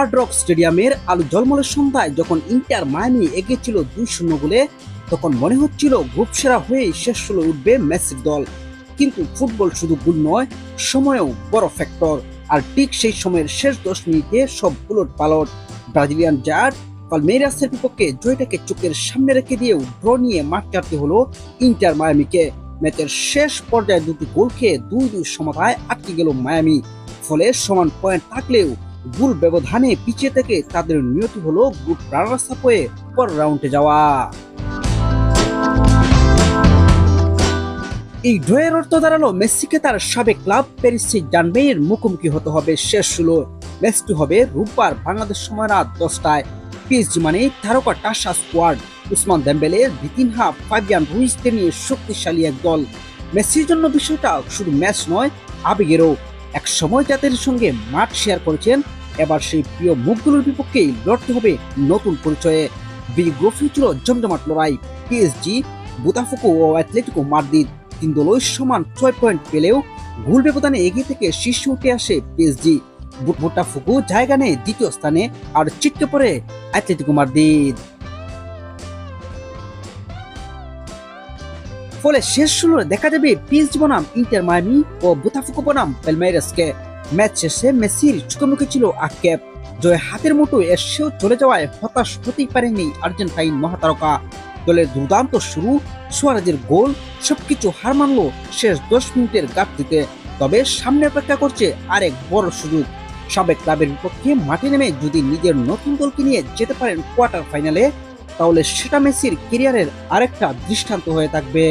Hard rock স্টেডিয়ামের আলো জলমলের সন্ধ্যায় যখন ইন্টার মায়ামি এগিয়েছিল দুই শূন্য গোলে, তখন মনে হচ্ছিল গ্রুপ সেরা হয়ে শেষ ষোলো উঠবে মেসির দল। কিন্তু ফুটবল শুধু গুল নয়, সময়েও বড় ফ্যাক্টর আর ঠিক সেই সময়ের শেষ দশ মিনিটে সব উলট পালট। ব্রাজিলিয়ান জায়ার পালমেরাসের বিপক্ষে জয়টাকে চোখের সামনে রেখে দিয়েও ড্র নিয়ে মাঠ কাটতে হলো ইন্টার মায়ামিকে। ম্যাচের শেষ পর্যায়ে দুটি গোল খেয়ে দুই দুই সমতায় আটকে গেল মায়ামি। ফলে সমান পয়েন্ট থাকলেও গোল ব্যবধানে পিছিয়ে থেকে তাদের নিয়তি হলো গ্রুপ রানার্স আপ হয়ে পর রাউন্ডে যাওয়া। এই ড্রয়ের অর্থ দাঁড়াল মেসিকে তার সাবেক ক্লাব প্যারিসি জানবেইয়ের মুখোমুখি হতে হবে শেষ ষোলো। ম্যাচটি হবে রোববার বাংলাদেশ সময় রাত দশটায়। পিএসজি মানে তারকা টাসা squad. Ousmane Dembele, Vitinha, Fabian রুইসকে নিয়ে শক্তিশালী এক দল। মেসির জন্য বিষয়টা শুধু ম্যাচ নয়, আবেগেরও। এক সময় যাদের সঙ্গে মাঠ শেয়ার করেছেন। এবার সেই প্রিয় মুখগুলোর বিপক্ষেই লড়তে হবে নতুন পরিচয়ে। বি গ্রুপে ছিল জমজমাট লড়াই। পিএসজি বুতাফুকো ও অ্যাথলেটিকো মাদ্রিদ তিন দলই সমান ছয় পয়েন্ট পেলেও গোল ব্যবধানে এগিয়ে থেকে শীর্ষে উঠে আসে পিএসজি বুটাফুকু জায়গা নেয় দ্বিতীয় স্থানে আর চিটকে পড়ে অ্যাথলেটিকো মাদ্রিদ ফলে শেষ ষোলোরে দেখা যাবে পিএসজি বনাম, ইন্টার মায়ামি ও বুতাফুকো বনাম পেলমাইরাসকে ম্যাচ শেষে মেসির চোখে ছিল আক্ষেপ জয় হাতের মুঠো এসেও চলে যাওয়ায় হতাশ হতেই পারেনি আর্জেন্টাইন মহাতারকা। দলের দুর্দান্ত শুরু, সুয়ারেজের গোল, সবকিছু হার মানলো শেষ দশ মিনিটের গাপটিতে তবে সামনে অপেক্ষা করছে আরেক বড় সুযোগ। সাবেক ক্লাবের বিপক্ষে মাঠে নেমে যদি নিজের নতুন দলকে নিয়ে যেতে পারেন কোয়ার্টার ফাইনালে তাহলে সেটা মেসির কেরিয়ারের আরেকটা দৃষ্টান্ত হয়ে থাকবে।